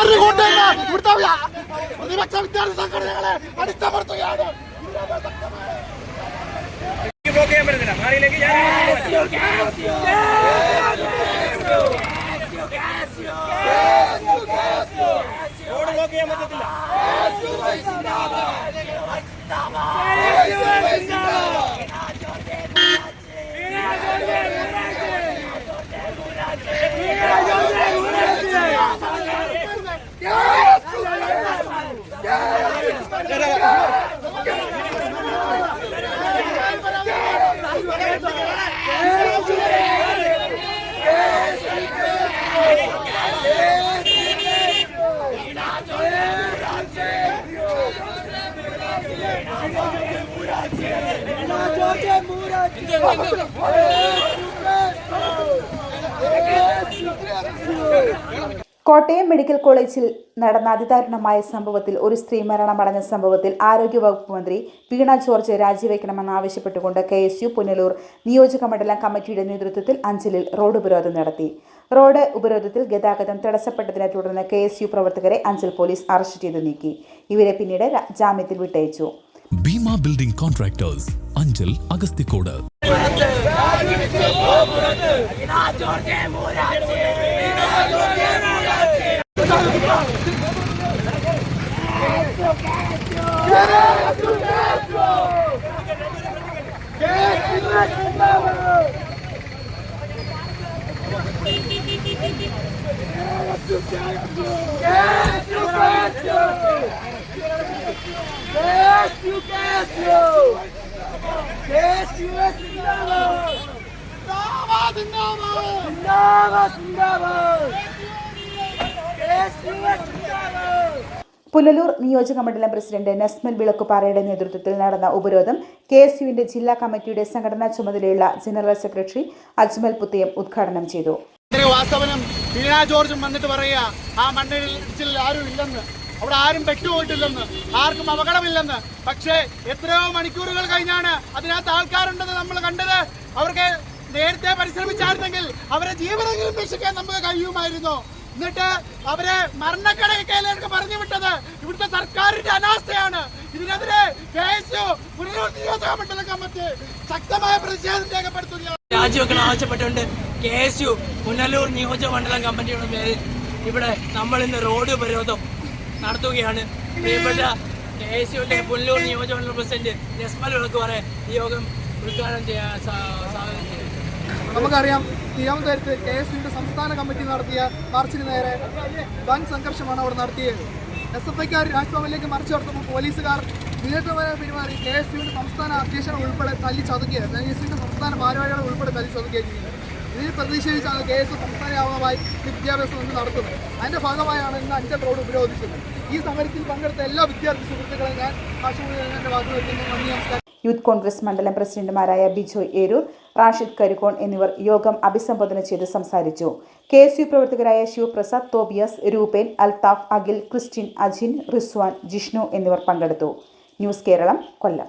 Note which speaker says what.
Speaker 1: സർക്കാരിന്റെ കൂട്ടല്ല ഇവിടുത്തെ പ്രതിപക്ഷ വിദ്യാർത്ഥി സംഘടനകളെ അടിച്ചമർത്തുകയാണ്
Speaker 2: റോഡ് ബ്ലോക്ക് ചെയ്യാൻ പറ്റത്തില്ല
Speaker 3: കോട്ടയം മെഡിക്കൽ കോളേജിൽ നടന്ന അതിദാരുണമായ സംഭവത്തിൽ ഒരു സ്ത്രീ മരണമടഞ്ഞ സംഭവത്തിൽ ആരോഗ്യവകുപ്പ് മന്ത്രി വീണ ജോർജ് രാജിവെക്കണമെന്ന് ആവശ്യപ്പെട്ടുകൊണ്ട് കെ എസ് യു പുനലൂർ നിയോജക മണ്ഡലം കമ്മിറ്റിയുടെ നേതൃത്വത്തിൽ അഞ്ചലിൽ റോഡ് ഉപരോധം നടത്തി. റോഡ് ഉപരോധത്തിൽ ഗതാഗതം തടസ്സപ്പെട്ടതിനെ തുടർന്ന് കെ എസ് യു പ്രവർത്തകരെ അഞ്ചൽ പോലീസ് അറസ്റ്റ് ചെയ്തു നീക്കി. ഇവരെ പിന്നീട് ജാമ്യത്തിൽ വിട്ടയച്ചു.
Speaker 4: Building contractors Anchal Agasthikode
Speaker 3: Punalur നിയോജക മണ്ഡലം പ്രസിഡന്റ് നസ്മൽ വിളക്കുപാറയുടെ നേതൃത്വത്തിൽ നടന്ന ഉപരോധം കെ എസ് യുവിന്റെ ജില്ലാ കമ്മിറ്റിയുടെ സംഘടനാ ചുമതലയുള്ള ജനറൽ സെക്രട്ടറി അജ്മൽ പുത്തയം ഉദ്ഘാടനം ചെയ്തു.
Speaker 1: വാസവനും ജോർജും വന്നിട്ട് പറയുക ആ മണ്ണിൽ ആരും ഇല്ലെന്ന് അവിടെ ആരും പെട്ടുപോയിട്ടില്ലെന്ന് ആർക്കും അപകടമില്ലെന്ന്. പക്ഷേ എത്രയോ മണിക്കൂറുകൾ കഴിഞ്ഞാണ് അതിനകത്ത് ആൾക്കാരുണ്ടെന്ന് നമ്മൾ കണ്ടത്. അവർക്ക് നേരത്തെ പരിശ്രമിച്ചായിരുന്നെങ്കിൽ അവരെ ജീവനെങ്കിലും രക്ഷിക്കാൻ നമുക്ക് കഴിയുമായിരുന്നു. എന്നിട്ട് അവരെ മരണക്കടയിലേക്ക് പറഞ്ഞു വിട്ടത് ഇവിടുത്തെ സർക്കാരിന്റെ അനാസ്ഥയാണ്. ഇതിനെതിരെ ശക്തമായ പ്രതിഷേധം രേഖപ്പെടുത്തുകയാണ്.
Speaker 5: രാജിവെക്കണം ആവശ്യപ്പെട്ടുകൊണ്ട് കെ എസ് യു പുനലൂർ നിയോജക മണ്ഡലം കമ്മിറ്റിയുടെ പേരിൽ ഇവിടെ നമ്മൾ ഇന്ന് റോഡ് ഉപരോധം നടത്തുകയാണ്. പ്രിയപ്പെട്ട കെ എസ് യുവിന്റെ പുല്ലൂർ നിയോജക മണ്ഡലം പ്രസിഡന്റ് നെസ്മൽ വിളക്കുവാറെ ഈ യോഗം ഉദ്ഘാടനം ചെയ്യാൻ സ്വാഗതം
Speaker 6: നമുക്കറിയാം തിരുവനന്തപുരത്ത് കെ എസ് യുയുടെ സംസ്ഥാന കമ്മിറ്റി നടത്തിയ മാർച്ചിന് നേരെ വൻ സംഘർഷമാണ് അവിടെ നടത്തിയത്. എസ് എഫ് ഐക്കാർ രാജ്ഭവനിലേക്ക് മറിച്ചു നടത്തുമ്പോൾ പോലീസുകാർ വിവേകപരമായി പെരുമാറി കെ എസ് യുവിന്റെ സംസ്ഥാന അധ്യക്ഷനെ ഉൾപ്പെടെ തല്ലി ചതുക്കുകയാണ് കെ എസ് യുവിന്റെ സംസ്ഥാന ഭാരവാഹികളെ ഉൾപ്പെടെ തല്ലി ചതുക്കുകയായിരുന്നു ഇതിൽ പ്രതിഷേധിച്ചാണ് കെ എസ് സംസ്ഥാന വ്യാപകമായി വിദ്യാഭ്യാസം ഇന്ന് നടത്തുന്നത്. അതിന്റെ ഭാഗമായാണ് ഇന്ന് അഞ്ചൽ റോഡ് ഉപരോധിച്ചത്. ഈ സമരത്തിൽ പങ്കെടുത്ത എല്ലാ വിദ്യാർത്ഥി സുഹൃത്തുക്കളെ ഞാൻ ആശുപത്രി വാക്ക് നന്ദി നമസ്കാരം.
Speaker 3: യൂത്ത് കോൺഗ്രസ് മണ്ഡലം പ്രസിഡന്റുമാരായ ബിജോയ് ഏരൂർ റാഷിദ് കരിക്കോൺ എന്നിവർ യോഗം അഭിസംബോധന ചെയ്ത് സംസാരിച്ചു. കെ എസ് യു പ്രവർത്തകരായ ശിവപ്രസാദ് തോബിയസ് രൂപേൻ അൽതാഫ് അഖിൽ ക്രിസ്റ്റിൻ അജിൻ റിസ്വാൻ ജിഷ്ണു എന്നിവർ പങ്കെടുത്തു. ന്യൂസ് കേരളം കൊല്ലം.